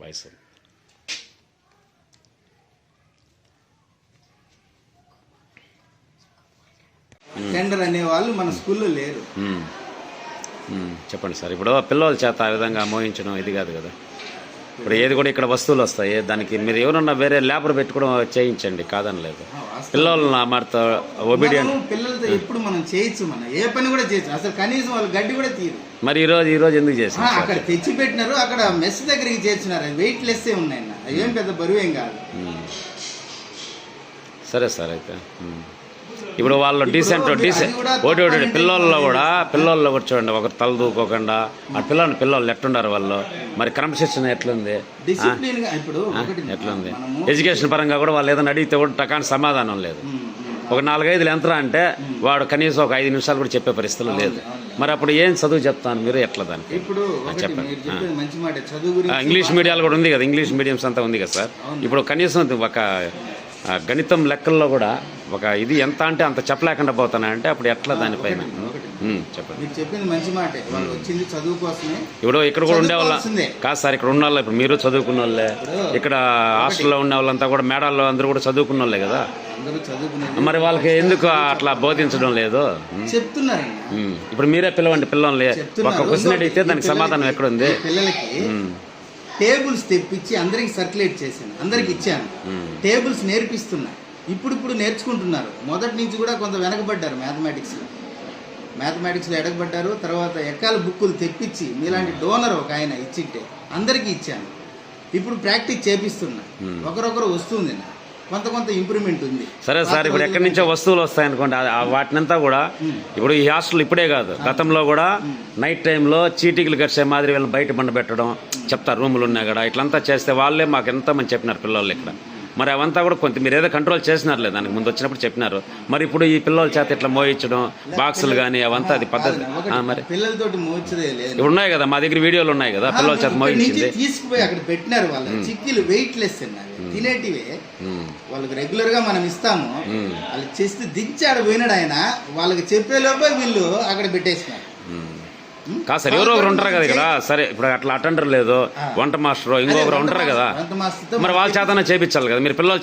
వయసు టెండర్ అనే వాళ్ళు మన స్కూల్లో లేరు. చెప్పండి సార్. ఇప్పుడు పిల్లల చేత ఆ విధంగా మోయించడం ఇది కాదు కదా. ఇప్పుడు ఏది కూడా ఇక్కడ వస్తువులు వస్తాయి. దానికి మీరు ఎవరన్నా వేరే లేబర్ పెట్టుకోవడం చేయించండి. కాదని లేదు పిల్లలు నా మారితో ఒబీడియంట్ పిల్లలతో ఎప్పుడు మనం చేయొచ్చు మనం. ఏ పని కూడా చేయొచ్చు. అసలు కనీసం వాళ్ళు గడ్డి కూడా తీరు మరి ఈరోజు ఈరోజు ఎందుకు ఆ, చేసింది అక్కడ తెచ్చి పెట్టినారు అక్కడ మెస్ దగ్గరికి చేర్చున్నారు వెయిట్ లెస్ ఉన్నాయి అవి ఏం పెద్ద బరువు ఏం కాదు. సరే సార్ అయితే. ఇప్పుడు వాళ్ళు డీసెంట్ డీసెంట్ ఒకటి ఒకటి తప్పని పిల్లల్లో కూడా పిల్లల్లో కూడా చూడండి ఒకరు తల దూకోకుండా. ఆ పిల్లలు పిల్లలు ఎట్లుండారు వాళ్ళు? మరి క్రమశిక్షణ ఎట్లుంది? ఎట్లుంది? ఎడ్యుకేషన్ పరంగా కూడా వాళ్ళు ఏదైనా అడిగితే కూడా టకాని సమాధానం లేదు. ఒక నాలుగైదులు ఎంత అంటే వాడు కనీసం ఒక ఐదు నిమిషాలు కూడా చెప్పే పరిస్థితులు లేదు. మరి అప్పుడు ఏం చదువు చెప్తాను మీరు? ఎట్లా దానికి? చెప్పండి. ఇంగ్లీష్ మీడియాలు కూడా ఉంది కదా. ఇంగ్లీష్ మీడియంస్ అంతా ఉంది కదా సార్. ఇప్పుడు కనీసం ఒక గణితం లెక్కల్లో కూడా ఒక ఇది ఎంత అంటే అంత చెప్పలేకుండా పోతానంటే అప్పుడు ఎట్లా దానిపైన చెప్పండి. మీరు చెప్పింది మంచి మాటే. వాళ్ళు వచ్చింది చదువు కోసమే. ఇప్పుడు ఇక్కడ కూడా ఉండే వాళ్ళ చదువుకోవాల్సిందే. కాదు సార్ ఇక్కడ ఉన్న వాళ్ళు ఇప్పుడు మీరు చదువుకున్న వాళ్ళే ఇక్కడ హాస్టల్లో ఉన్న వాళ్ళంతా కూడా మేడాల్లో అందరూ కూడా చదువుకున్న వాళ్ళే కదా మరి వాళ్ళకి ఎందుకు అట్లా బోధించడం లేదు? ఉమ్. ఇప్పుడు మీరే పిలవండి పిల్లల్ని ఒక చెప్తున్నారు. క్వశ్చన్ అడిగితే దానికి సమాధానం ఎక్కడుంది? ఈ పిల్లలకి. టేబుల్స్ తెప్పించి అందరికి సర్క్యులేట్ చేశాను. అందరికి ఇచ్చాను. టేబుల్స్ నేర్పిస్తున్నా. ఇప్పుడు ఇప్పుడు నేర్చుకుంటున్నారు. మొదటి నుంచి కూడా కొంత వెనకబడ్డారు మ్యాథమెటిక్స్లో మ్యాథమెటిక్స్లో ఎడగబడ్డారు తర్వాత ఎక్కాల బుక్కులు తెప్పించి మీలాంటి డోనర్ ఒక ఆయన ఇచ్చింటే అందరికీ ఇచ్చాను. ఇప్పుడు ప్రాక్టీస్ చేపిస్తున్నా. ఒకరొకరు వస్తుంది. కొంత కొంత ఇంప్రూవ్మెంట్ ఉంది. సరే సార్ ఇప్పుడు ఎక్కడి నుంచో వస్తువులు వస్తాయనుకోండి ఆ- ఆ వాటినంతా కూడా ఇప్పుడు ఈ హాస్టల్ ఇప్పుడే కాదు గతంలో కూడా నైట్ టైంలో చీటీలు కట్టే మాదిరి వీళ్ళని బయట బండ పెట్టడం చెప్తారు రూములు ఉన్నాయి కదా ఇట్లంతా చేస్తే వాళ్ళే మాకు ఎంతో మంది చెప్పినారు పిల్లలు ఇక్కడ. మరి అవంతా కూడా కొంత మీరు ఏదో కంట్రోల్ చేసినారులే దానికి ముందు వచ్చినప్పుడు చెప్పినారు. మరి ఇప్పుడు ఈ పిల్లల చేత ఇట్లా మోయించడం బాక్సులు కానీ అవంతా అది పద్ధతి మరి లేదు. ఇప్పుడు ఉన్నాయి కదా మా దగ్గర వీడియోలు ఉన్నాయి కదా పిల్లల చేత మోయించింది. తీసుకుపోయి అక్కడ పెట్టినారు వాళ్ళు. చిక్కీలు వెయిట్ లెస్ తినేటివే. వాళ్ళకి రెగ్యులర్గా మనం ఇస్తాము. వాళ్ళు చేస్తే దించి ఆడ పోయినాడు ఆయన. వాళ్ళకి చెప్పేలోపే వీళ్ళు అక్కడ పెట్టేసినారు. కాదు సార్ ఎవరో ఒకరు ఉంటారు కదా ఇక్కడ. సరే ఇప్పుడు అట్లా అటెండర్ లేదు. వంట మాస్టర్ ఇంకొకరు ఉంటారు కదా. మరి వాళ్ళ చేతనే చేపించాలి కదా. మీరు పిల్లల